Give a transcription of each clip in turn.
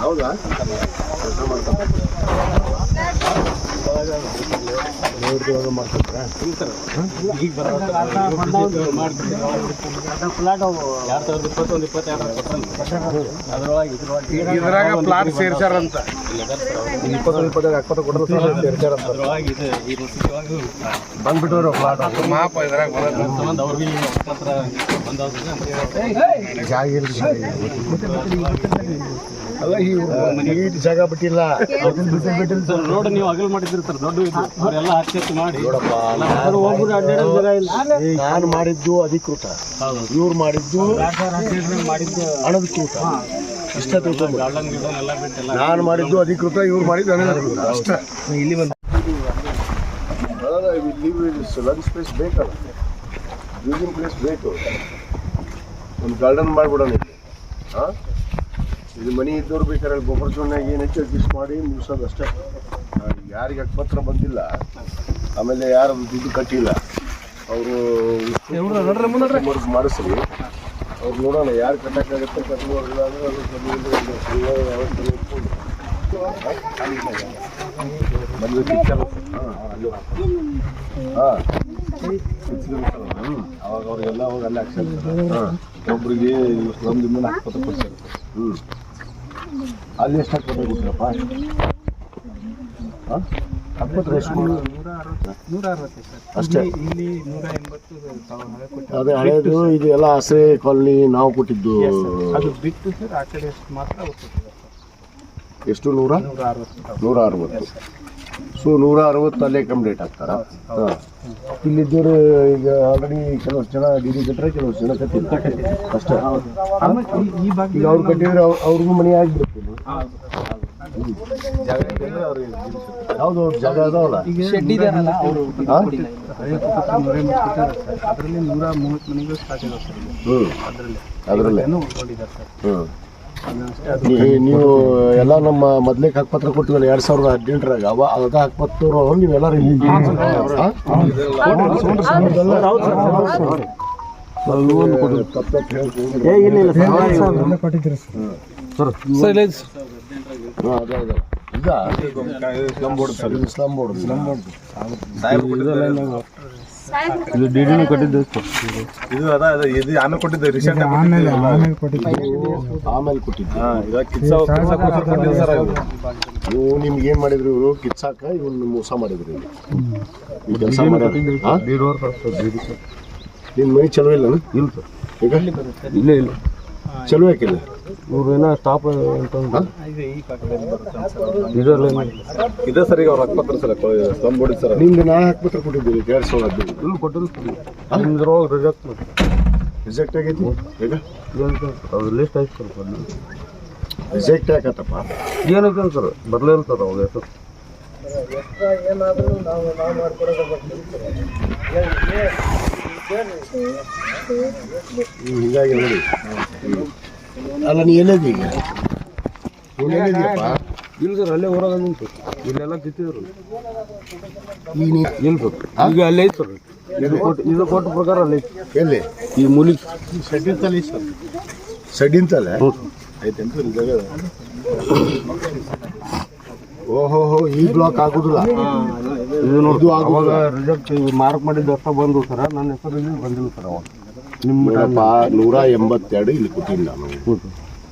ಹೌದಾ ಕೆಲಸ ಮಾಡ್ತಾರೆ ಇದ್ರಾಗ ಪ್ಲಾಟ್ ಸೇರ್ಸಾರಂತ ಇಪ್ಪತ್ತೊಂದು ಇಪ್ಪತ್ತೈದು ಎಪ್ಪತ್ತು ಕೊಟ್ಟರು ಸೇರ್ಸಾರಂತ ಬಂದ್ಬಿಟ್ಟವ್ರು ಫ್ಲಾಟ್ ಮಾಪ ಇದ್ರಾಗ ಬರೋದು ಜಾಗ ಇಲ್ಲ ಅಲ್ಲ ಈ ನೀಟ್ ಜಾಗ ಬಿಟ್ಟಿಲ್ಲ. ರೋಡ್ ನೀವು ಅಗಲ್ ಮಾಡಿದ್ರಿ ಸರ್ ದೊಡ್ಡ ಅವರೆಲ್ಲ ಹಚ್ಚಿ ಮಾಡಿ. ನಾನು ಮಾಡಿದ್ದು ಅಧಿಕೃತ. ಇವ್ರು ಮಾಡಿದ್ದು ಅನಧಿಕೃತ. ಇಷ್ಟ ನಾನು ಮಾಡಿದ್ದು ಅಧಿಕೃತ ಇವ್ರು ಮಾಡಿದ್ದು ಅನಧಿಕೃತ. ಅಷ್ಟೇ. ಇಲ್ಲಿ ಬಂದು ಲಂಚ್ ಸ್ಪೇಸ್ ಬೇಕಲ್ಲ? ಯೂಸಿಂಗ್ ಪ್ಲೇಸ್ ಬೇಕು. ಒಂದು ಗಾರ್ಡನ್ ಮಾಡಿಬಿಡೋಣ ಇಲ್ಲಿ. ಹಾಂ? ಇದು ಮನೆ ಇದ್ದವ್ರು ಬೇಕಾದ್ರೆ ಗೊಬ್ಬರ ಚೂರ್ನಾಗ ಏನು ಹೆಚ್ಚು ಅಡ್ಜಸ್ಟ್ ಮಾಡಿ ಮುಗಿಸೋದು ಅಷ್ಟೇ ಯಾರಿಗೆ ಹಕ್ಕಪತ್ರ ಬಂದಿಲ್ಲ ಆಮೇಲೆ ಯಾರು ದುಡ್ಡು ಕಟ್ಟಿಲ್ಲ ಅವರು ಮಾಡಿಸ್ರಿ ಅವ್ರು ನೋಡೋಣ ಯಾರು ಕಟ್ಟಕ್ಕಾಗತ್ತೆ ಅಂದ್ರೆ ಅದು ಒಂದು ಹಾಂ ಅವಾಗ ಅವ್ರಿಗೆಲ್ಲ ಅವಾಗ ಅಲ್ಲೇ ಆಕ್ಷನ್ ಹಾಂ ಒಬ್ರಿಗೆ ದಿನ ನಾಲ್ಕು ಪರ್ಸೆಂಟ್ ಹ್ಞೂ ಅಲ್ಲಿ ಎಷ್ಟು ಹಾಕ್ಬೋದು ಗೊತ್ತಿರಪ್ಪ ಹಾಂ? ಹಾಕ್ಬೋದು ಎಷ್ಟು ನೂರ ಸರ್ ಅಷ್ಟೇ. ಇಲ್ಲಿ ನೂರ ಎಂಬತ್ತು ಹಳೆ ಕೊಟ್ಟು ಅದೇ ಹಳೇದು ಇದು ಎಲ್ಲ ಆಸರೆ ಕಾಲನಿ ನಾವು ಕೊಟ್ಟಿದ್ದು. ಅದು ಬಿಟ್ಟು ಸರ್ ಆ ಕಡೆ ಮಾತ್ರ ಕೊಟ್ಟಿದ್ದಾರೆ ಸರ್ ಎಷ್ಟು ನೂರ? ನೂರ ಅರವತ್ತು. ಸೊ ನೂರ ಅರವತ್ತು ಅಲ್ಲೇ ಕಂಪ್ಲೀಟ್ ಆಗ್ತಾರ. ಹಾಂ. ಇಲ್ಲಿದ್ದವರು ಈಗ ಆಲ್ರೆಡಿ ಕೆಲವಷ್ಟು ಜನ ಡಿ ಡಿ ಕಟ್ಟರೆ ಕೆಲವಷ್ಟು ಜನ ಕಟ್ಟಿಲ್ಲ ಅಷ್ಟೇ. ಈಗ ಅವ್ರು ಕಟ್ಟಿದ್ರೆ ಅವ್ರ್- ಅವ್ರಿಗೂ ಮನೆ ಆಗಿಬಿಡುತ್ತೆ ಯಾವುದು ಅವ್ರ ಜಾಗ ಅದಾವಲ್ಲ. ಅದರಲ್ಲಿ ನೂರ ಮೂವತ್ತು ಮನೆಗಳು ಸ್ಟಾರ್ಟ್ ಇದೆ ಸರ್. ಹ್ಞೂ ಅದರಲ್ಲಿ. ಅದರಲ್ಲೇ. ಹ್ಞೂ ನೀವು ಎಲ್ಲ ನಮ್ಮ ಮೊದ್ಲಿಗೆ ಹಕ್ಪತ್ರ ಕೊಟ್ಟಿವಲ್ಲ ಎರಡ್ ಸಾವಿರದ ಹದಿನೆಂಟರಾಗ ಅವ ಅದ ನೀವು ನೀವೆಲ್ಲರೂ ಇಲ್ಲಿ ಇಸ್ಲಾಂ ಬೋರ್ಡ್ ಸ್ಲಮ್ ಬೋರ್ಡ್. ಇದು ಡಿಡಿನೂ ಕೊಟ್ಟಿದ್ದು ಇದು ಅದ ಅದ ಇದು ಆಮೇಲೆ ಕೊಟ್ಟಿದ್ದು ರೀಸೆಂಟ್ ಆಮೇಲೆ ಕೊಟ್ಟಿದ್ದು. ಕೊಟ್ಟಿದ್ದು. ಸರ್ ನೀವು ನಿಮ್ಗೆ ಏನು ಮಾಡಿದ್ರು ಇವರು? ಕಿಚ್ಚಾಕ ಇವ್ನು ಮೋಸ ಮಾಡಿದ್ರು ಇಲ್ಲಿ ಈ ಕೆಲಸ ಮಾಡಿದ್ರು ಹಾ? ನಿಮ್ಮ ಮೈ ಚಲೋ ಇಲ್ಲ ಇಲ್ಲ ಸರ್ ಈಗ? ಇಲ್ಲ ಇಲ್ಲ. ಚಲೋ ಯಾಕಿಲ್ಲ ಇವ್ರು ಏನೋ ಸ್ಟಾಪ್ ಅಂತ ಇದೆ ಸರ್ ಈಗ ಅವ್ರು ಹಾಕ್ಪತ್ರ ಸರ್ ತಂದ್ಬಿಡಿ ಸರ್. ನಿಮ್ಗೆ ನಾ ಹಾಕ್ಪತ್ರ ಕೊಟ್ಟಿದ್ದೀವಿ ಎರಡ್ ಸಾವಿರದ ಹದಿನೈದು ಇಲ್ಲಿ ಕೊಟ್ಟಿಲ್ಲ ನಿಮ್ದ್ರೊಳಗೆ ರಿಜೆಕ್ಟ್ ರಿಜೆಕ್ಟ್ ಆಗೈತಿ? ಈಗ? ಅದು ಲಿಸ್ಟ್ ಆಯ್ತು ಸರ್ ಬರ್ಲಿ ರಿಜೆಕ್ಟ್ ಯಾಕತ್ತಪ್ಪ? ಏನೈತೆ ಸರ್ ಅವಾಗ ಹೆಸರು. ಹಿಂಗಾಗಿ ನೋಡಿ. ಅಲ್ಲ ನೀ ಎಲ್ಲದಿ ಈಗ ನೀನ್ ಎಲ್ಲಿದ್ದೀಯಪ್ಪ? ಇಲ್ಲ ಸರ್ ಅಲ್ಲೇ ಹೊರಗೆ ನಿಂತು. ಇಲ್ಲೆಲ್ಲ ಕಿತ್ತಿದ್ರು. ಈಗ ನೀ ಇಲ್ಲ ಸರ್? ಈಗ ಅಲ್ಲೇ ಐತೆ ಸರ್. ಇದು ಕೊಟ್ಟು ಇದು ಕೊಟ್ಟ ಪ್ರಕಾರ ಅಲ್ಲೇ ಐತೆ. ಎಲ್ಲಿ? ಈ ಮೂಲಿಗೆ ಸಡ್ಡಿಂತಲ್ಲ ಸಡ್ಡಿಂತಲ್ಲ ಐತೆ ಅಂತ ಜಾಗ. ಓಹೋ ಹೋ ಈ ಬ್ಲಾಕ್ ಆಗುದಿಲ್ಲ. ಇದು ನೋಡಿ. ಅವಾಗ ರಿಜೆಕ್ಟ್ ಮಾರ್ಕ್ ಮಾಡಿದ ಅಷ್ಟ ಬಂದು ಸರ್. ನನ್ನ ಹೆಸರು ಇಲ್ಲಿ ಬಂದಿಲ್ಲ ಸರ್ ಅವಾಗ. ನೋಡಪ್ಪ ನೂರ ಎಂಬತ್ತೆರಡು ಇಲ್ಲಿ ಕೊಟ್ಟಿಲ್ಲ ನಾನು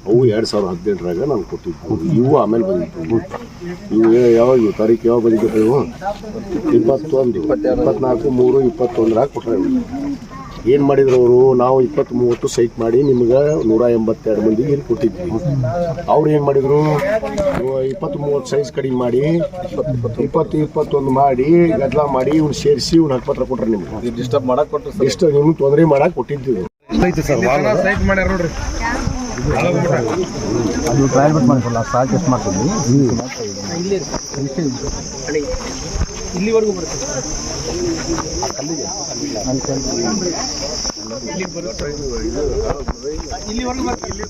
ಅವು ಎರಡು ಸಾವಿರದ ಹದಿನೆಂಟರಾಗ ನಾನು ಕೊಟ್ಟಿದ್ದು. ಇವು ಆಮೇಲೆ ಬಂದಿದ್ದು ಇವು ಯಾವಾಗ ಇವು ತಾರೀಕು ಯಾವಾಗ ಬಂದಿದ್ದು ಇವು ಇಪ್ಪತ್ತೊಂದು ಇಪ್ಪತ್ನಾಲ್ಕು ಮೂರು ಇಪ್ಪತ್ತೊಂದರಾಗ ಕೊಟ್ಟರೆ ಏನು ಮಾಡಿದ್ರು ಅವರು ನಾವು ಇಪ್ಪತ್ತು ಮೂವತ್ತು ಸೈಟ್ ಮಾಡಿ ನಿಮ್ಗೆ ನೂರ ಎಂಬತ್ತೆರಡು ಮಂದಿ ಏನು ಕೊಟ್ಟಿದ್ವಿ. ಅವ್ರು ಏನು ಮಾಡಿದ್ರು? ಇಪ್ಪತ್ತು ಮೂವತ್ತು ಸೈಜ್ ಕಡಿಮೆ ಮಾಡಿ ಇಪ್ಪತ್ತು ಇಪ್ಪತ್ತೊಂದು ಮಾಡಿ ಗದ್ದಲ ಮಾಡಿ ಇವ್ನು ಸೇರಿಸಿ ಇವ್ನು ಹಕ್ಕಪತ್ರ ಕೊಟ್ರು ನಿಮ್ಗೆ. ಡಿಸ್ಟರ್ಬ್ ಮಾಡಕ್ ಕೊಟ್ಟರು ಎಷ್ಟು ನಿಮ್ಗೆ ತೊಂದರೆ ಮಾಡಕ್ಕೆ ಕೊಟ್ಟಿದ್ದೀವಿ. ಸೈಟ್ ಮಾಡ್ಯಾರ ನೋಡ್ರಿ. ಅದು ಟ್ರಯಲ್ ಬಿಟ್ಟು ಮಾಡ್ಕೊಳ್ಳ ಸಾಕು ಎಷ್ಟು ಮಾಡ್ತೀನಿ ಇಲ್ಲಿವರೆಗೂ ಬರುತ್ತೆ. ಸರ್ ಇಲ್ಲಿವರೆಗೂ ಬರುತ್ತೆ. ಇಲ್ಲಿ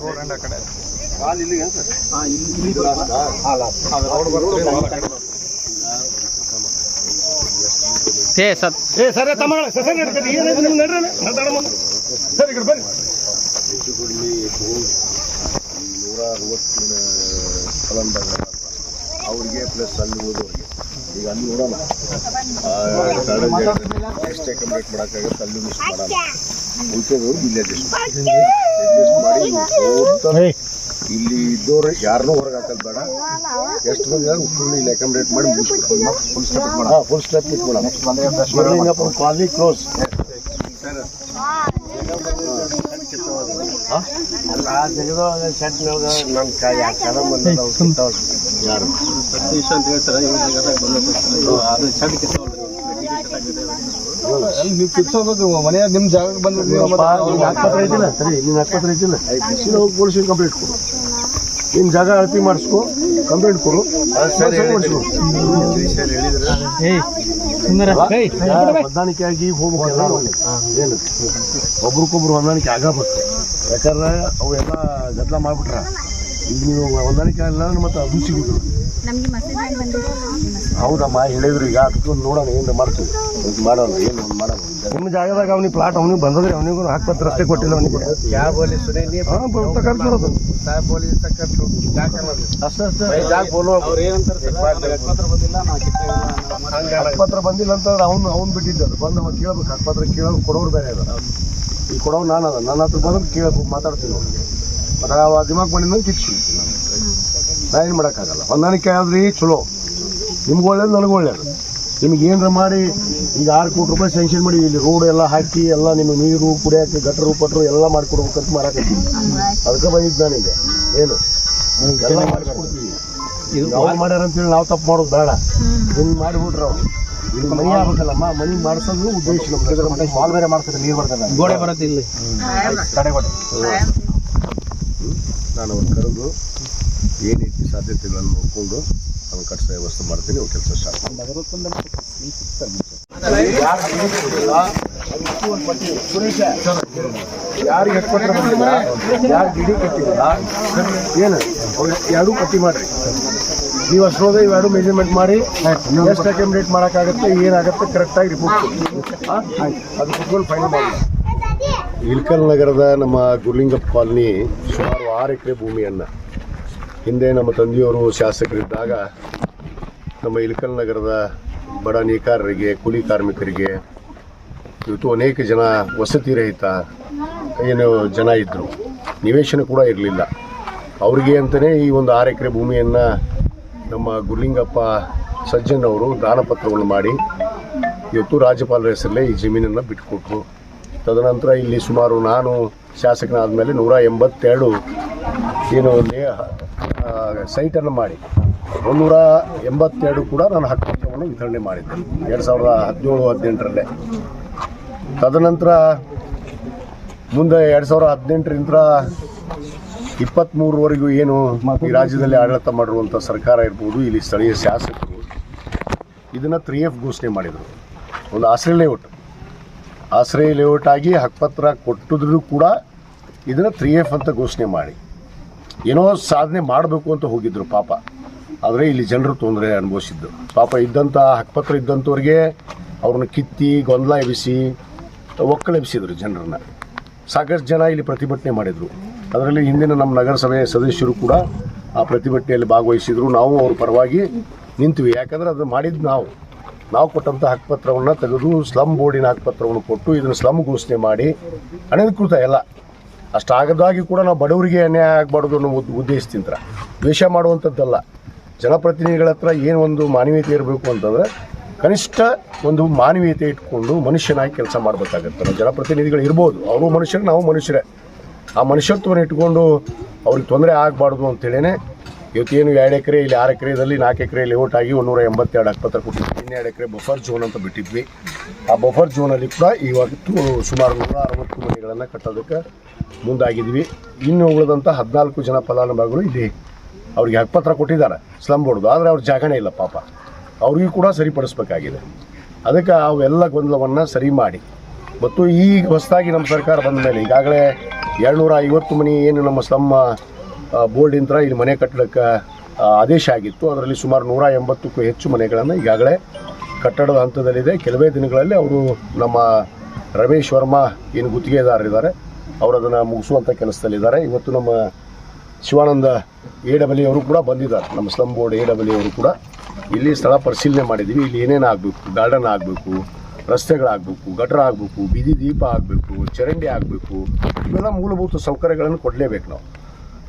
ರೋಡ್ ಅಂಡ್ ಆ ಕಡೆ ಏ ಸರಿ ತಮ್ಮ ಸರಿ ನಡ್ಕರಿ ಏನಾಯ್ತು ನಿಮ್ಗೆ ನಡ್ರಿ ಸರಿ ಈ ಕಡೆ ಬರ್ರಿ. ನೂರ ಅರವತ್ತಿನ ಫಲಾನುಭವಿಗಳು ಅವ್ರಿಗೆ ಪ್ಲಸ್ ಅಲ್ಲಿ ಓದೋರಿಗೆ ಈಗ ಅಲ್ಲಿ ನೋಡೋಣ ಎಷ್ಟು ಅಕಮಡೇಟ್ ಮಾಡೋಕ್ಕಾಗತ್ತೆ ಅಲ್ಲೂ ಮಾಡೋಣ ಇಲ್ಲಿ ಅಡ್ಜಸ್ಟ್ ಅಡ್ಜಸ್ಟ್ ಮಾಡಿ ಇಲ್ಲಿ ಇದ್ದವ್ರು ಯಾರನ್ನೂ ಹೊರಗೆ ಹಾಕೋದು ಬೇಡ. ಎಷ್ಟು ಮಂದಿ ಫುಲ್ ಇಲ್ಲಿ ಅಕಾಮಿಡೇಟ್ ಮಾಡಿ ಮುಗಿಸ್ಬಿಡೋಣ ಫುಲ್ ಸ್ಟೆಪ್ ಮಾಡೋಣ ಫುಲ್ ಸ್ಟೆಪ್ ಇಟ್ಬಿಡೋಣ ಕಾಲನಿ ಕ್ಲೋಸ್ ಯಾರು ನೀವು ಕಿತ್ಸೋಬೇಕು ಮನೆಯಾಗ ನಿಮ್ಮ ಬಂದ್ರೆ ನೀವು ಆಸ್ಪತ್ರೆ ಐತಿಲ್ಲ ಸರಿ ನಿನ್ನ ಆಸ್ಪತ್ರೆ ಐತಿಲ್ಲ ಬಿಸಿಲು ಹೋಗಿ ಕೊಡು ನಿಮ್ಮ ಜಾಗ ಅಳತಿ ಮಾಡಿಸ್ಕೊ ಕಂಪ್ಲೇಂಟ್ ಕೊಡು ಮಾಡಿಸ್ಕೊ ಹೊಂದಾಣಿಕೆ ಆಗಿ ಹೋಗ್ಬೇಕು ಏನು ಒಬ್ರಿಗೊಬ್ರು ಹೊಂದಾಣಿಕೆ ಆಗಬೇಕು. ಯಾಕಂದ್ರೆ ಅವು ಎಲ್ಲ ಗದ್ದಲ ಮಾಡ್ಬಿಟ್ರ ಈಗ ನೀವು ಹೊಂದಾಣಿಕೆ ಆಗಿಲ್ಲ ಮತ್ತೆ ಅದು ಸಿಗುದು ನಮ್ಗೆ ಮಸೀದಿ ಬಂದಿದೆ ಹೌದಮ್ಮ ಹೇಳಿದ್ರು ಈಗ ಅದಕ್ಕೂ ನೋಡೋಣ ಏನು ಮಾಡ್ತೀವಿ. ಇದು ಮಾಡೋಣ ಏನು ಒಂದು ಮಾಡೋಣ. ನಿಮ್ಮ ಜಾಗದಾಗ ಅವ್ನಿಗೆ ಪ್ಲಾಟ್ ಅವನಿಗೆ ಬಂದದ್ರೆ ಅವನಿಗೂ ಹಾಕ್ಪತ್ರ ರಸ್ತೆ ಕೊಟ್ಟಿಲ್ಲ ಅವನಿಗೆ. ಯಾವ ಬೋಲಿ ಸುರೇಲಿ ಹಾಂ ತಗೊಂಡು ಸಾಹೇಬ್ ಬೋಲಿ ತಕ್ಕಂತು ಅಷ್ಟೇ ಅಷ್ಟೇ. ಜಾಗ ಬೋಲೋ ಅವ್ರು ಏನಂತಾರೆ ಪತ್ರ ಬಂದಿಲ್ಲ ಅಂತಂದ್ರೆ ಕಿತ್ತಿಲ್ಲ ಹಕ್ಪತ್ರ ಬಂದಿಲ್ಲ ಅಂತ ಅವ್ನು ಅವ್ನು ಬಿಟ್ಟಿದ್ದ ಅದು. ಬಂದು ಅವ್ನು ಕೇಳ್ಬೇಕು. ಹಾಕ್ಪತ್ರ ಕೇಳೋದು ಕೊಡೋರು ಬೇರೆ ಅದ ಈ ಕೊಡೋರು ನಾನು ಅದ ನನ್ನ ಹತ್ರ ಬಂದ್ರೆ ಕೇಳಬೇಕು ಮಾತಾಡ್ತೀನಿ ಅವ್ನಿಗೆ. ಮತ್ತೆ ಅವ ದಿಮಾಕ್ ಕಿಚ್ಚಿ ನಾ ಏನು ಮಾಡೋಕ್ಕಾಗಲ್ಲ. ಹೊಂದಾಣಿಕೆ ಆದ್ರಿ ಚಲೋ. ನಿಮ್ಗೆ ಒಳ್ಳೇದು ನನಗೆ ಒಳ್ಳೇದು. ನಿಮ್ಗೆ ಏನಾರ ಮಾಡಿ ಈಗ ಆರು ಕೋಟಿ ರೂಪಾಯಿ ಸ್ಯಾಂಕ್ಷನ್ ಮಾಡಿ ಇಲ್ಲಿ ರೋಡ್ ಎಲ್ಲ ಹಾಕಿ ಎಲ್ಲ ನಿಮ್ಮ ನೀರು ಕುಡಿಯೋಕೆ ಗಟ್ರು ಪಟ್ರು ಎಲ್ಲ ಮಾಡಿಕೊಡ್ಬೇಕಂತ ಮಾರಾಕತ್ತೀನಿ ಅದಕ್ಕೆ ಬಂದಿದ್ದು ನಾನೀಗ ಏನು? ಎಲ್ಲ ಮಾಡಿಕೊಡ್ತೀವಿ. ಅವ್ರು ಮಾಡ್ಯಾರ ಅಂತೇಳಿ ನಾವು ತಪ್ಪು ಮಾಡೋದು ಬೇಡ. ಹಿಂಗೆ ಮಾಡಿಬಿಟ್ರೆ ಅವ್ರು. ಇಲ್ಲಿ ಮನೆ ಆಗ್ಬೇಕಲ್ಲಮ್ಮ ಮನೆ ಮಾಡಿಸೋದು ಉದ್ದೇಶ ನಮ್ಮ ಮಾಲ್ ಬೇರೆ ಮಾಡ್ತಾರೆ ನೀರು ಬರ್ತದೆ. ಗೋಡೆ ಬರುತ್ತೆ ಇಲ್ಲಿ. ತಡೆಗೋಡೆ. ನಾನು ಅವ್ರು ಕರೆದು ಏನೈತಿ ಸಾಧ್ಯತೆಗಳನ್ನು ನೋಡಿಕೊಂಡು ಅದನ್ನು ಕಟ್ಟಿಸೋ ವ್ಯವಸ್ಥೆ ಮಾಡ್ತೀನಿ ಅವ್ರು ಕೆಲಸ ಸ್ಟಾರ್ಟ್ ಯಾರಿಗೆ ಬಂದಿಲ್ಲ ಯಾರು ಕಟ್ಟಿಲ್ಲ ಏನು? ಅವ್ರು ಎರಡೂ ಪಟ್ಟಿ ಮಾಡ್ರಿ. ನೀವು ಅಷ್ಟೋದೇ ಇವೆರಡು ಮೆಜರ್ಮೆಂಟ್ ಮಾಡಿ ಎಷ್ಟು ಅಕಾಮಿಡೇಟ್ ಮಾಡೋಕ್ಕಾಗತ್ತೆ ಏನಾಗುತ್ತೆ ಕರೆಕ್ಟಾಗಿ ರಿಪೋರ್ಟ್ ಅದು ಕುತ್ಕೊಂಡು ಫೈನಲ್ ಮಾಡಿ. ಇಳ್ಕಲ್ ನಗರದ ನಮ್ಮ ಗುರ್ಲಿಂಗಪ್ಪ ಕಾಲನಿ ಸುಮಾರು ಆರು ಎಕರೆ ಭೂಮಿಯನ್ನು ಹಿಂದೆ ನಮ್ಮ ತಂದೆಯವರು ಶಾಸಕರಿದ್ದಾಗ ನಮ್ಮ ಇಳಕಲ್ ನಗರದ ಬಡ ನೇಕಾರರಿಗೆ, ಕೂಲಿ ಕಾರ್ಮಿಕರಿಗೆ ಇವತ್ತು ಅನೇಕ ಜನ ವಸತಿ ರಹಿತ ಏನು ಜನ ಇದ್ದರು ನಿವೇಶನ ಕೂಡ ಇರಲಿಲ್ಲ. ಅವರಿಗೆ ಅಂತಲೇ ಈ ಒಂದು ಆರು ಎಕರೆ ಭೂಮಿಯನ್ನು ನಮ್ಮ ಗುರುಲಿಂಗಪ್ಪ ಸಜ್ಜನ್ ಅವರು ದಾನಪತ್ರವನ್ನು ಮಾಡಿ ಇವತ್ತು ರಾಜ್ಯಪಾಲರ ಹೆಸರಲ್ಲೇ ಈ ಜಮೀನನ್ನು ಬಿಟ್ಟುಕೊಟ್ರು ತದನಂತರ ಇಲ್ಲಿ ಸುಮಾರು ನಾನು ಶಾಸಕನಾದ ಮೇಲೆ ನೂರ ಎಂಬತ್ತೆರಡು ಏನು ಲೇ ಸೈಟನ್ನು ಮಾಡಿ. ಒಂದೂರ ಎಂಬತ್ತೆರಡು ಕೂಡ ನಾನು ಹಕ್ಕನ್ನು ವಿತರಣೆ ಮಾಡಿದ್ದೆ, ಎರಡು ಸಾವಿರದ ಹದಿನೇಳು, ಹದಿನೆಂಟರಲ್ಲೇ. ತದನಂತರ ಮುಂದೆ ಎರಡು ಸಾವಿರದ ಹದಿನೆಂಟರಿಂದ ಇಪ್ಪತ್ತ್ಮೂರವರೆಗೂ ಏನು ಈ ರಾಜ್ಯದಲ್ಲಿ ಆಡಳಿತ ಮಾಡಿರುವಂಥ ಸರ್ಕಾರ ಇರ್ಬೋದು, ಇಲ್ಲಿ ಸ್ಥಳೀಯ ಶಾಸಕರು, ಇದನ್ನು ತ್ರೀ ಎಫ್ ಘೋಷಣೆ ಮಾಡಿದರು. ಒಂದು ಆಶ್ರಯ ಲೇಔಟ್. ಆಶ್ರಯ ಲೇಔಟ್ ಆಗಿ ಹಕ್ಕುಪತ್ರ ಕೊಟ್ಟಿದ್ರು ಕೂಡ ಇದನ್ನು ತ್ರೀ ಎಫ್ ಅಂತ ಘೋಷಣೆ ಮಾಡಿ. ಏನೋ ಸಾಧನೆ ಮಾಡಬೇಕು ಅಂತ ಹೋಗಿದ್ರು ಪಾಪ. ಆದರೆ ಇಲ್ಲಿ ಜನರು ತೊಂದರೆ ಅನುಭವಿಸಿದ್ದು. ಪಾಪ ಇದ್ದಂಥ ಹಕ್ಕಪತ್ರ ಇದ್ದಂಥವ್ರಿಗೆ ಅವ್ರನ್ನ ಕಿತ್ತಿ, ಗೊಂದಲ ಎಬ್ಬಿಸಿ, ಒಕ್ಕಲೆಬ್ಬಿಸಿದ್ರು ಜನರನ್ನ. ಸಾಕಷ್ಟು ಜನ ಇಲ್ಲಿ ಪ್ರತಿಭಟನೆ ಮಾಡಿದರು. ಅದರಲ್ಲಿ ಹಿಂದಿನ ನಮ್ಮ ನಗರಸಭೆ ಸದಸ್ಯರು ಕೂಡ ಆ ಪ್ರತಿಭಟನೆಯಲ್ಲಿ ಭಾಗವಹಿಸಿದ್ರು. ನಾವು ಅವ್ರ ಪರವಾಗಿ ನಿಂತ್ವಿ. ಯಾಕಂದ್ರೆ ಅದು ಮಾಡಿದ್ದು ನಾವು. ನಾವು ಕೊಟ್ಟಂಥ ಹಕ್ಕಪತ್ರವನ್ನು ತೆಗೆದು ಸ್ಲಮ್ ಬೋರ್ಡಿನ ಹಕ್ಕಪತ್ರವನ್ನು ಕೊಟ್ಟು ಇದನ್ನು ಸ್ಲಮ್ ಘೋಷಣೆ ಮಾಡಿ ಅನಧಿಕೃತ ಎಲ್ಲ ಅಷ್ಟಾಗದಾಗಿ ಕೂಡ ನಾವು ಬಡವರಿಗೆ ಅನ್ಯಾಯ ಆಗಬಾರ್ದು ಅನ್ನೋ ಉದ್- ಉದ್ದೇಶದಿಂದ ದ್ವೇಷ ಮಾಡುವಂಥದ್ದಲ್ಲ. ಜನಪ್ರತಿನಿಧಿಗಳ ಹತ್ರ ಏನು ಒಂದು ಮಾನವೀಯತೆ ಇರಬೇಕು ಅಂತಂದ್ರೆ ಕನಿಷ್ಠ ಒಂದು ಮಾನವೀಯತೆ ಇಟ್ಕೊಂಡು ಮನುಷ್ಯನಾಗಿ ಕೆಲಸ ಮಾಡಬೇಕಾಗತ್ತೆ. ನಾವು ಜನಪ್ರತಿನಿಧಿಗಳು ಇರ್ಬೋದು. ಅವರು ಮನುಷ್ಯರು, ನಾವು ಮನುಷ್ಯರೇ. ಆ ಮನುಷ್ಯತ್ವವನ್ನು ಇಟ್ಕೊಂಡು ಅವ್ರಿಗೆ ತೊಂದರೆ ಆಗಬಾರ್ದು ಅಂತೇಳಿನೇ ಇವತ್ತೇನು ಎರಡು ಎಕರೆ ಇಲ್ಲಿ ಆರು ಎಕರೆದಲ್ಲಿ ನಾಲ್ಕು ಎಕರೆ ಲೇಔಟ್ ಆಗಿ ಒಂದೂರ ಎಂಬತ್ತೆರಡು ಹಕ್ಕಪತ್ರ ಕೊಟ್ಟಿದ್ವಿ. ಇನ್ನೆರಡು ಎಕರೆ ಬಫರ್ ಝೋನ್ ಅಂತ ಬಿಟ್ಟಿದ್ವಿ. ಆ ಬಫರ್ ಝೋನಲ್ಲಿ ಕೂಡ ಇವತ್ತು ಸುಮಾರು ನೂರ ಅರವತ್ತು ಮನೆಗಳನ್ನು ಕಟ್ಟೋದಕ್ಕೆ ಮುಂದಾಗಿದ್ವಿ. ಇನ್ನು ಉಳಿದಂಥ ಹದಿನಾಲ್ಕು ಜನ ಫಲಾನುಭವಿಗಳು ಇಲ್ಲಿ ಅವ್ರಿಗೆ ಹಕ್ಕಪತ್ರ ಕೊಟ್ಟಿದ್ದಾರೆ. ಸ್ಲಮ್ ಬೋರ್ಡ್ದು ಆದರೆ ಅವ್ರ ಜಾಗನೇ ಇಲ್ಲ ಪಾಪ. ಅವ್ರಿಗೂ ಕೂಡ ಸರಿಪಡಿಸ್ಬೇಕಾಗಿದೆ. ಅದಕ್ಕೆ ಅವೆಲ್ಲ ಗೊಂದಲವನ್ನು ಸರಿ ಮಾಡಿ. ಮತ್ತು ಈಗ ಹೊಸದಾಗಿ ನಮ್ಮ ಸರ್ಕಾರ ಬಂದ ಮೇಲೆ ಈಗಾಗಲೇ ಏಳ್ನೂರ ಐವತ್ತು ಮನೆ ಏನು ನಮ್ಮ ಸ್ಲಮ್ ಬೋರ್ಡಿಂದ ಇಲ್ಲಿ ಮನೆ ಕಟ್ಟಡಕ್ಕೆ ಆದೇಶ ಆಗಿತ್ತು. ಅದರಲ್ಲಿ ಸುಮಾರು ನೂರ ಎಂಬತ್ತಕ್ಕೂ ಹೆಚ್ಚು ಮನೆಗಳನ್ನು ಈಗಾಗಲೇ ಕಟ್ಟಡದ ಹಂತದಲ್ಲಿದೆ. ಕೆಲವೇ ದಿನಗಳಲ್ಲಿ ಅವರು ನಮ್ಮ ರಮೇಶ್ ವರ್ಮಾ ಏನು ಗುತ್ತಿಗೆದಾರರಿದ್ದಾರೆ ಅವರು ಅದನ್ನು ಮುಗಿಸುವಂಥ ಕೆಲಸದಲ್ಲಿದ್ದಾರೆ. ಇವತ್ತು ನಮ್ಮ ಶಿವಾನಂದ ಎ ಡಬ್ಲ್ಯೂ ಅವರು ಕೂಡ ಬಂದಿದ್ದಾರೆ. ನಮ್ಮ ಸ್ಲಮ್ ಬೋರ್ಡ್ ಎ ಡಬ್ಲ್ಯೂ ಅವರು ಕೂಡ ಇಲ್ಲಿ ಸ್ಥಳ ಪರಿಶೀಲನೆ ಮಾಡಿದ್ದೀವಿ. ಇಲ್ಲಿ ಏನೇನು ಆಗಬೇಕು? ಗಾರ್ಡನ್ ಆಗಬೇಕು, ರಸ್ತೆಗಳಾಗಬೇಕು, ಗಟ್ರ ಆಗಬೇಕು, ಬೀದಿ ದೀಪ ಆಗಬೇಕು, ಚರಂಡಿ ಆಗಬೇಕು, ಇವೆಲ್ಲ ಮೂಲಭೂತ ಸೌಕರ್ಯಗಳನ್ನು ಕೊಡಲೇಬೇಕು ನಾವು.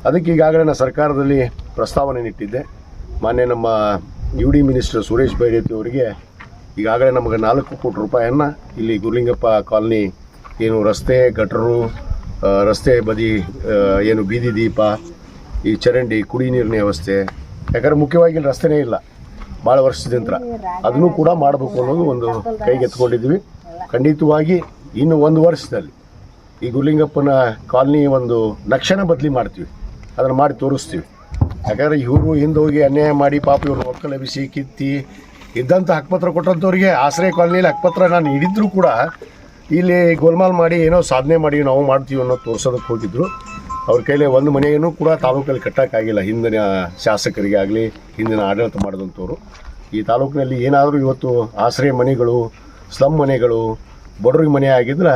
ಅದಕ್ಕೆ ಈಗಾಗಲೇ ನಾನು ಸರ್ಕಾರದಲ್ಲಿ ಪ್ರಸ್ತಾವನೆ ಇಟ್ಟಿದ್ದೆ ಮಾನ್ಯ ನಮ್ಮ U D minister Suresh Byrathi ಅವರಿಗೆ ಈಗಾಗಲೇ ನಮಗೆ ನಾಲ್ಕು ಕೋಟಿ ರೂಪಾಯಿಯನ್ನು ಇಲ್ಲಿ ಗುರುಲಿಂಗಪ್ಪ ಕಾಲನಿ ಏನು ರಸ್ತೆ, ಗಟರು ರಸ್ತೆ ಬದಿ ಏನು ಬೀದಿ ದೀಪ, ಈ ಚರಂಡಿ, ಕುಡಿ ನೀರಿನ ವ್ಯವಸ್ಥೆ, ಯಾಕಂದರೆ ಮುಖ್ಯವಾಗಿ ಇಲ್ಲಿ ರಸ್ತೆನೇ ಇಲ್ಲ. ಭಾಳ ವರ್ಷದಿಂದ ಅದನ್ನು ಕೂಡ ಮಾಡಬೇಕು ಅನ್ನೋದು ಒಂದು ಕೈಗೆ ಎತ್ಕೊಂಡಿದ್ವಿ ಖಂಡಿತವಾಗಿ ಇನ್ನು ಒಂದು ವರ್ಷದಲ್ಲಿ ಈ ಗುರುಲಿಂಗಪ್ಪನ ಕಾಲನಿ ಒಂದು ಲಕ್ಷಣ ಬದಲಿ ಮಾಡ್ತೀವಿ. ಅದನ್ನು ಮಾಡಿ ತೋರಿಸ್ತೀವಿ. ಯಾಕಂದರೆ ಇವರು ಹಿಂದೆ ಹೋಗಿ ಅನ್ಯಾಯ ಮಾಡಿ ಪಾಪ ಇವರು ಇವ್ರನ್ನ ಒಕ್ಕಲೆಬಿಸಿ ಕಿತ್ತಿ ಇದ್ದಂಥ ಹಕ್ಪತ್ರ ಕೊಟ್ಟಂಥವ್ರಿಗೆ ಆಶ್ರಯ ಕಾಲನಿಯಲ್ಲಿ ಹಕ್ಕಪತ್ರ ನಾನು ಹಿಡಿದ್ರು ಕೂಡ ಇಲ್ಲಿ ಗೋಲ್ಮಾಲ್ ಮಾಡಿ ಏನೋ ಸಾಧನೆ ಮಾಡಿ ನಾವು ಮಾಡ್ತೀವಿ ಅನ್ನೋ ತೋರ್ಸೋದಕ್ಕೆ ಹೋಗಿದ್ರು. ಅವ್ರ ಕೈಲಿ ಒಂದು ಮನೆಯನ್ನು ಕೂಡ ತಾಲೂಕಲ್ಲಿ ಕಟ್ಟೋಕ್ಕಾಗಿಲ್ಲ. ಹಿಂದಿನ ಶಾಸಕರಿಗೆ ಆಗಲಿ, ಹಿಂದಿನ ಆಡಳಿತ ಮಾಡಿದಂಥವ್ರು. ಈ ತಾಲೂಕಿನಲ್ಲಿ ಏನಾದರೂ ಇವತ್ತು ಆಶ್ರಯ ಮನೆಗಳು ಸ್ಲಮ್ ಮನೆಗಳು, ಬಡವ್ರಿಗೆ ಮನೆ ಆಗಿದ್ರೆ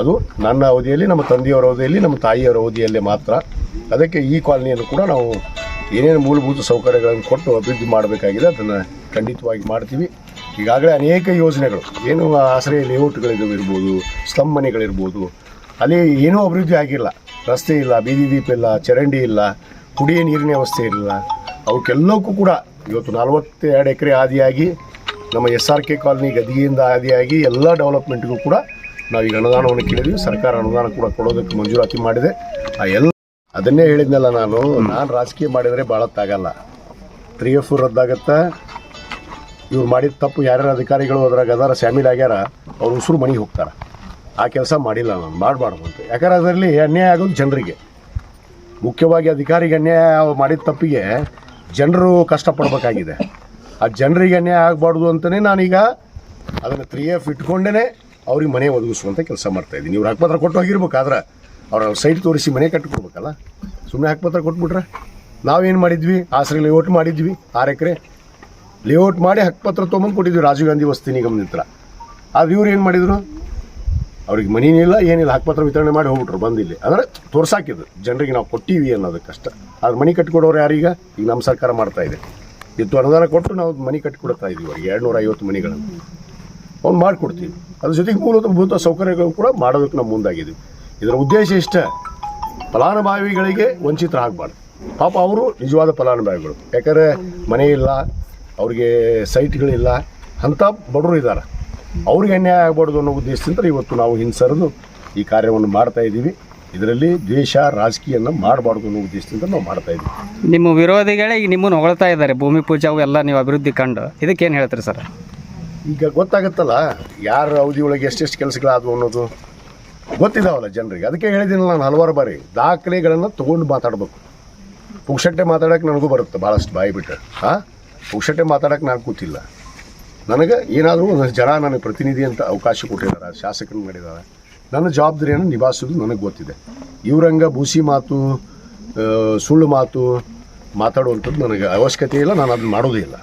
ಅದು ನನ್ನ ಅವಧಿಯಲ್ಲಿ, ನಮ್ಮ ತಂದೆಯವರ ಅವಧಿಯಲ್ಲಿ, ನಮ್ಮ ತಾಯಿಯವರ ಅವಧಿಯಲ್ಲಿ ಮಾತ್ರ. ಅದಕ್ಕೆ ಈ ಕಾಲನಿಯನ್ನು ಕೂಡ ನಾವು ಏನೇನು ಮೂಲಭೂತ ಸೌಕರ್ಯಗಳನ್ನು ಕೊಟ್ಟು ಅಭಿವೃದ್ಧಿ ಮಾಡಬೇಕಾಗಿದೆ, ಅದನ್ನು ಖಂಡಿತವಾಗಿ ಮಾಡ್ತೀವಿ. ಈಗಾಗಲೇ ಅನೇಕ ಯೋಜನೆಗಳು, ಏನು ಆಶ್ರಯ ಲೇಔಟ್ಗಳಿದ್ದು ಇರ್ಬೋದು ಸ್ಲಮ್ ಮನೆಗಳಿರ್ಬೋದು, ಅಲ್ಲಿ ಏನೂ ಅಭಿವೃದ್ಧಿ ಆಗಿಲ್ಲ. ರಸ್ತೆ ಇಲ್ಲ, ಬೀದಿ ದೀಪ ಇಲ್ಲ, ಚರಂಡಿ ಇಲ್ಲ, ಕುಡಿಯ ನೀರಿನ ವ್ಯವಸ್ಥೆ ಇಲ್ಲ. ಅವಕ್ಕೆಲ್ಲಕ್ಕೂ ಕೂಡ ಇವತ್ತು ನಲವತ್ತೆರಡು ಎಕರೆ ಆದಿಯಾಗಿ ನಮ್ಮ ಎಸ್ ಆರ್ ಕೆ ಕಾಲನಿ ಗದಿಗೆಯಿಂದ ಆದಿಯಾಗಿ ಎಲ್ಲ ಡೆವಲಪ್ಮೆಂಟ್ಗೂ ಕೂಡ ನಾವೀಗ ಅನುದಾನವನ್ನು ಕೇಳಿದ್ವಿ, ಸರ್ಕಾರ ಅನುದಾನ ಕೂಡ ಕೊಡೋದಕ್ಕೆ ಮಂಜೂರಾತಿ ಮಾಡಿದೆ. ಆ ಎಲ್ಲ ಅದನ್ನೇ ಹೇಳಿದ್ನಲ್ಲ ನಾನು ನಾನು ರಾಜಕೀಯ ಮಾಡಿದರೆ ಭಾಳತ್ತಾಗಲ್ಲ ತ್ರೀ ಎಫ್ ರದ್ದಾಗತ್ತೆ? ಇವ್ರು ಮಾಡಿದ ತಪ್ಪು ಯಾರ್ಯಾರ ಅಧಿಕಾರಿಗಳು ಅದ್ರಾಗ ಅದಾರ, ಶಾಮೀಲ್ ಆಗ್ಯಾರ, ಅವ್ರು ಉಸಿರು ಮನೆಗೆ ಹೋಗ್ತಾರೆ. ಆ ಕೆಲಸ ಮಾಡಿಲ್ಲ ನಾನು, ಮಾಡಬಾರ್ದು ಅಂತ. ಯಾಕಂದ್ರೆ ಅದರಲ್ಲಿ ಅನ್ಯಾಯ ಆಗೋದು ಜನರಿಗೆ. ಮುಖ್ಯವಾಗಿ ಅಧಿಕಾರಿಗೆ ಅನ್ಯಾಯ ಮಾಡಿದ ತಪ್ಪಿಗೆ ಜನರು ಕಷ್ಟಪಡಬೇಕಾಗಿದೆ. ಆ ಜನರಿಗೆ ಅನ್ಯಾಯ ಆಗಬಾರ್ದು ಅಂತಲೇ ನಾನೀಗ ಅದನ್ನು ತ್ರೀ ಎಫ್ ಇಟ್ಕೊಂಡೇ ಅವ್ರಿಗೆ ಮನೆ ಒದಗಿಸುವಂಥ ಕೆಲಸ ಮಾಡ್ತಾಯಿದ್ದೀನಿ ಇವ್ರು ಹಕ್ಕಪತ್ರ ಕೊಟ್ಟು ಹೋಗಿರ್ಬೇಕಾದ್ರೆ ಅವ್ರ ಸೈಟ್ ತೋರಿಸಿ ಮನೆ ಕಟ್ಟಿಕೊಡ್ಬೇಕಲ್ಲ? ಸುಮ್ಮನೆ ಹಕ್ಕಪತ್ರ ಕೊಟ್ಬಿಟ್ರೆ? ನಾವೇನು ಮಾಡಿದ್ವಿ? ಆಸರೆ ಲೇಔಟ್ ಮಾಡಿದ್ವಿ, ಆರು ಎಕರೆ. ಲೇಔಟ್ ಮಾಡಿ ಹಕ್ಕಪತ್ರ ತೊಗೊಂಬಂದು ಕೊಟ್ಟಿದ್ವಿ, ರಾಜೀವ್ ಗಾಂಧಿ ವಸತಿ ನಿಗಮದ ಹತ್ರ. ಆದ್ರೆ ಇವ್ರು ಏನು ಮಾಡಿದರು? ಅವ್ರಿಗೆ ಮನೇನಿಲ್ಲ ಏನಿಲ್ಲ ಹಕ್ಕಪತ್ರ ವಿತರಣೆ ಮಾಡಿ ಹೋಗ್ಬಿಟ್ರು, ಬಂದಿಲ್ಲಿ. ಅಂದರೆ ತೋರ್ಸಾಕಿದ್ರು ಜನರಿಗೆ ನಾವು ಕೊಟ್ಟಿವಿ ಅನ್ನೋದಕ್ಕಷ್ಟ. ಆದ್ರೆ ಮನೆ ಕಟ್ಟಿಕೊಡೋರು ಯಾರೀಗ? ಈಗ ನಮ್ಮ ಸರ್ಕಾರ ಮಾಡ್ತಾ ಇದೆ. ಇತ್ತು ಅನುದಾನ ಕೊಟ್ಟು ನಾವು ಮನೆ ಕಟ್ಟಿಕೊಡ್ತಾ ಇದೀವಿ, ಅವ್ರಿಗೆ. ಎರಡು ನೂರ ಐವತ್ತು ಮನೆಗಳನ್ನು. ಅವ್ನು ಮಾಡಿಕೊಡ್ತೀವಿ. ಅದ್ರ ಜೊತೆಗೆ ಮೂಲಭೂತ ಸೌಕರ್ಯಗಳು ಕೂಡ ಮಾಡೋದಕ್ಕೆ ನಾವು ಮುಂದಾಗಿದ್ದೀವಿ. ಇದರ ಉದ್ದೇಶ ಇಷ್ಟ. ಫಲಾನುಭವಿಗಳಿಗೆ ವಂಚಿತರಾಗಬಾರ್ದು ಪಾಪ ಅವರು ನಿಜವಾದ ಫಲಾನುಭವಿಗಳು. ಯಾಕಂದರೆ ಮನೆ ಇಲ್ಲ, ಅವ್ರಿಗೆ ಸೈಟ್ಗಳಿಲ್ಲ, ಅಂಥ ಬಡವರು ಇದ್ದಾರೆ. ಅವ್ರಿಗೆ ಅನ್ಯಾಯ ಆಗಬಾರ್ದು ಅನ್ನೋ ಉದ್ದೇಶದಿಂದ ಇವತ್ತು ನಾವು ಹಿಂಸರಿದು ಈ ಕಾರ್ಯವನ್ನು ಮಾಡ್ತಾ ಇದ್ದೀವಿ. ಇದರಲ್ಲಿ ದ್ವೇಷ, ರಾಜಕೀಯನ ಮಾಡಬಾರ್ದು ಅನ್ನೋ ಉದ್ದೇಶದಿಂದ ನಾವು ಮಾಡ್ತಾ ಇದ್ದೀವಿ. ನಿಮ್ಮ ವಿರೋಧಿಗಳೇ ಈಗ ನಿಮ್ಮನ್ನು ಹೊಗಳ್ತಾ ಇದ್ದಾರೆ. ಭೂಮಿ ಪೂಜೆ ಅವು ಎಲ್ಲ ನೀವು ಅಭಿವೃದ್ಧಿ ಕಂಡು. ಇದಕ್ಕೇನು ಹೇಳ್ತೀರಿ ಸರ್? ಈಗ ಗೊತ್ತಾಗುತ್ತಲ್ಲ, ಯಾರ ಅವಧಿಯೊಳಗೆ ಎಷ್ಟೆಷ್ಟು ಕೆಲಸಗಳಾದವು ಅನ್ನೋದು. ಗೊತ್ತಿದಾವಲ್ಲ ಜನರಿಗೆ. ಅದಕ್ಕೆ ಹೇಳಿದ್ದೀನಲ್ಲ ನಾನು ಹಲವಾರು ಬಾರಿ, ದಾಖಲೆಗಳನ್ನು ತೊಗೊಂಡು ಮಾತಾಡಬೇಕು. ಪುಕ್ಷಟ್ಟೆ ಮಾತಾಡೋಕೆ ನನಗೂ ಬರುತ್ತೆ ಭಾಳಷ್ಟು ಬಾಯಿ ಬಿಟ್ಟು. ಹಾಂ? ಪುಕ್ಷಟ್ಟೆ ಮಾತಾಡೋಕೆ ನಾನು ಕೂತಿಲ್ಲ. ನನಗೆ ಏನಾದರೂ ಒಂದು ಜನ ನನಗೆ ಪ್ರತಿನಿಧಿ ಅಂತ ಅವಕಾಶ ಕೊಟ್ಟಿದ್ದಾರೆ, ಶಾಸಕರು ಮಾಡಿದ್ದಾರೆ. ನನ್ನ ಜವಾಬ್ದಾರಿಯನ್ನು ನಿಭಾಯಿಸೋದು ನನಗೆ ಗೊತ್ತಿದೆ. ಇವರಂಗ ಬೂಸಿ ಮಾತು ಸುಳ್ಳು ಮಾತು ಮಾತಾಡುವಂಥದ್ದು ನನಗೆ ಅವಶ್ಯಕತೆ ಇಲ್ಲ, ನಾನು ಅದನ್ನು ಮಾಡೋದೇ ಇಲ್ಲ.